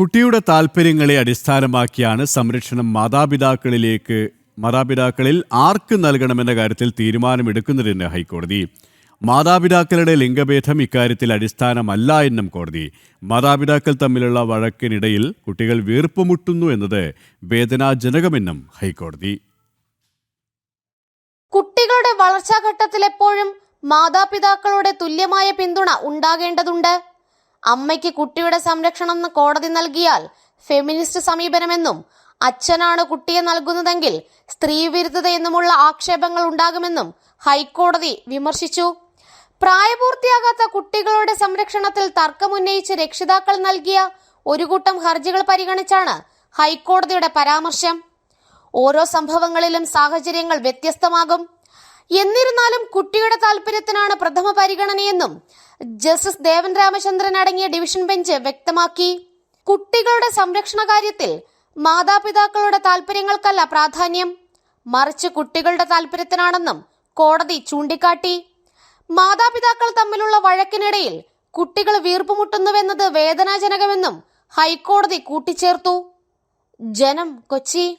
കുട്ടിയുടെ താൽപ്പര്യങ്ങളെ അടിസ്ഥാനമാക്കിയാണ് സംരക്ഷണം മാതാപിതാക്കളിലേക്ക് മാതാപിതാക്കളിൽ ആർക്ക് നൽകണമെന്ന കാര്യത്തിൽ തീരുമാനമെടുക്കുന്നതെന്ന് ഹൈക്കോടതി. മാതാപിതാക്കളുടെ ലിംഗഭേദം ഇക്കാര്യത്തിൽ അടിസ്ഥാനമല്ല എന്നും കോടതി. മാതാപിതാക്കൾ തമ്മിലുള്ള വഴക്കിനിടയിൽ കുട്ടികൾ വീർപ്പുമുട്ടുന്നു എന്നത് വേദനാജനകമെന്നും ഹൈക്കോടതി. കുട്ടികളുടെ വളർച്ചാഘട്ടത്തിലെപ്പോഴും മാതാപിതാക്കളുടെ തുല്യമായ പിന്തുണ ഉണ്ടാകേണ്ടതുണ്ട്. അമ്മയ്ക്ക് കുട്ടിയുടെ സംരക്ഷണം കോടതി നൽകിയാൽ ഫെമിനിസ്റ്റ് സമീപനമെന്നും അച്ഛനാണ് കുട്ടിയെ നൽകുന്നതെങ്കിൽ സ്ത്രീവിരുദ്ധത എന്നുമുള്ള ആക്ഷേപങ്ങൾ ഉണ്ടാകുമെന്നും ഹൈക്കോടതി വിമർശിച്ചു. പ്രായപൂർത്തിയാകാത്ത കുട്ടികളുടെ സംരക്ഷണത്തിൽ തർക്കമുന്നയിച്ച് രക്ഷിതാക്കൾ നൽകിയ ഒരു കൂട്ടം ഹർജികൾ പരിഗണിച്ചാണ് ഹൈക്കോടതിയുടെ പരാമർശം. ഓരോ സംഭവങ്ങളിലും സാഹചര്യങ്ങൾ വ്യത്യസ്തമാകും. എന്നിരുന്നാലും കുട്ടിയുടെ താല്പര്യത്തിനാണ് പ്രഥമ പരിഗണനയെന്നും ജസ്റ്റിസ് ദേവൻ രാമചന്ദ്രൻ അടങ്ങിയ ഡിവിഷൻ ബെഞ്ച് വ്യക്തമാക്കി. കുട്ടികളുടെ സംരക്ഷണ കാര്യത്തിൽ മാതാപിതാക്കളുടെ താല്പര്യങ്ങൾക്കല്ല പ്രാധാന്യം. മറിച്ച് കുട്ടികളുടെ താല്പര്യത്തിനാണെന്നും കോടതി ചൂണ്ടിക്കാട്ടി. മാതാപിതാക്കൾ തമ്മിലുള്ള വഴക്കിനിടയിൽ കുട്ടികൾ വീർപ്പുമുട്ടുന്നുവെന്നത് വേദനാജനകമെന്നും ഹൈക്കോടതി കൂട്ടിച്ചേർത്തു. ജനം കൊച്ചി.